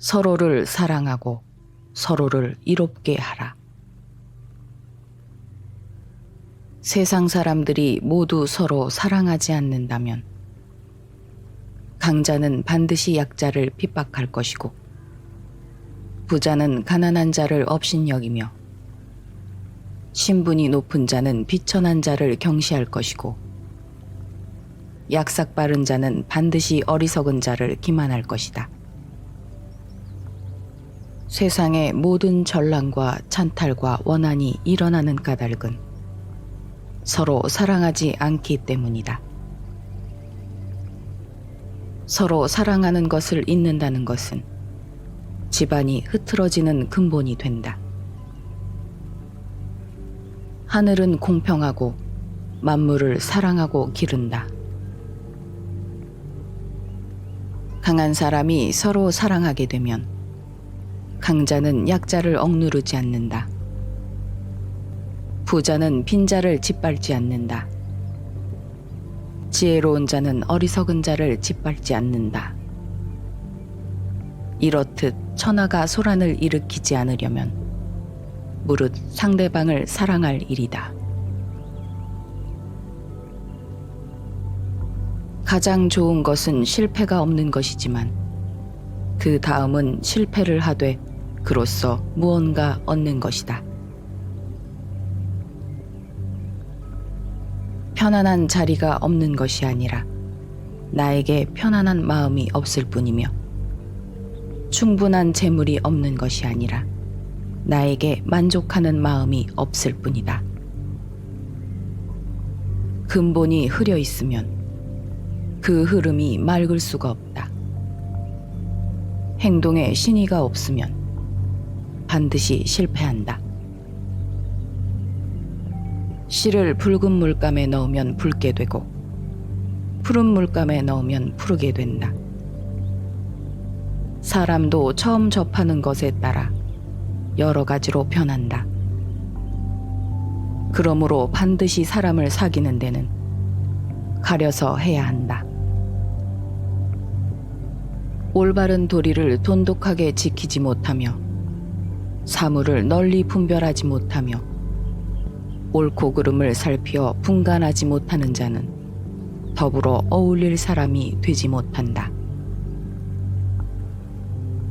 서로를 사랑하고 서로를 이롭게 하라. 세상 사람들이 모두 서로 사랑하지 않는다면 강자는 반드시 약자를 핍박할 것이고 부자는 가난한 자를 업신여기며 신분이 높은 자는 비천한 자를 경시할 것이고 약삭 빠른 자는 반드시 어리석은 자를 기만할 것이다. 세상의 모든 전랑과 찬탈과 원한이 일어나는 까닭은 서로 사랑하지 않기 때문이다. 서로 사랑하는 것을 잊는다는 것은 집안이 흐트러지는 근본이 된다. 하늘은 공평하고 만물을 사랑하고 기른다. 강한 사람이 서로 사랑하게 되면 강자는 약자를 억누르지 않는다. 부자는 빈자를 짓밟지 않는다. 지혜로운 자는 어리석은 자를 짓밟지 않는다. 이렇듯 천하가 소란을 일으키지 않으려면 무릇 상대방을 사랑할 일이다. 가장 좋은 것은 실패가 없는 것이지만 그 다음은 실패를 하되 그로써 무언가 얻는 것이다. 편안한 자리가 없는 것이 아니라 나에게 편안한 마음이 없을 뿐이며 충분한 재물이 없는 것이 아니라 나에게 만족하는 마음이 없을 뿐이다. 근본이 흐려 있으면 그 흐름이 맑을 수가 없다. 행동에 신의가 없으면 반드시 실패한다. 씨를 붉은 물감에 넣으면 붉게 되고 푸른 물감에 넣으면 푸르게 된다. 사람도 처음 접하는 것에 따라 여러 가지로 변한다. 그러므로 반드시 사람을 사귀는 데는 가려서 해야 한다. 올바른 도리를 돈독하게 지키지 못하며 사물을 널리 분별하지 못하며 옳고 그름을 살피어 분간하지 못하는 자는 더불어 어울릴 사람이 되지 못한다.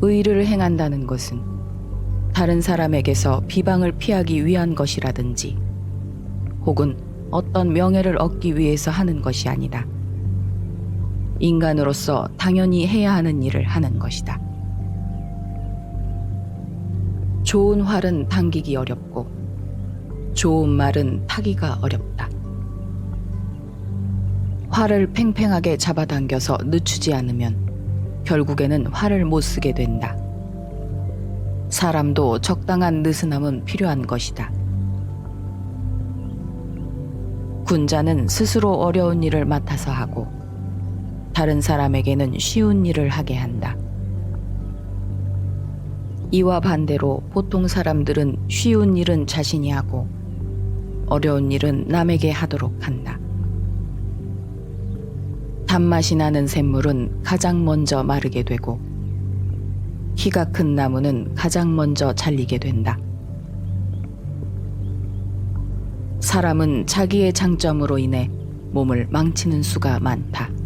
의를 행한다는 것은 다른 사람에게서 비방을 피하기 위한 것이라든지 혹은 어떤 명예를 얻기 위해서 하는 것이 아니다. 인간으로서 당연히 해야 하는 일을 하는 것이다. 좋은 활은 당기기 어렵고 좋은 말은 타기가 어렵다. 활을 팽팽하게 잡아당겨서 늦추지 않으면 결국에는 활을 못 쓰게 된다. 사람도 적당한 느슨함은 필요한 것이다. 군자는 스스로 어려운 일을 맡아서 하고 다른 사람에게는 쉬운 일을 하게 한다. 이와 반대로 보통 사람들은 쉬운 일은 자신이 하고 어려운 일은 남에게 하도록 한다. 단맛이 나는 샘물은 가장 먼저 마르게 되고 키가 큰 나무는 가장 먼저 잘리게 된다. 사람은 자기의 장점으로 인해 몸을 망치는 수가 많다.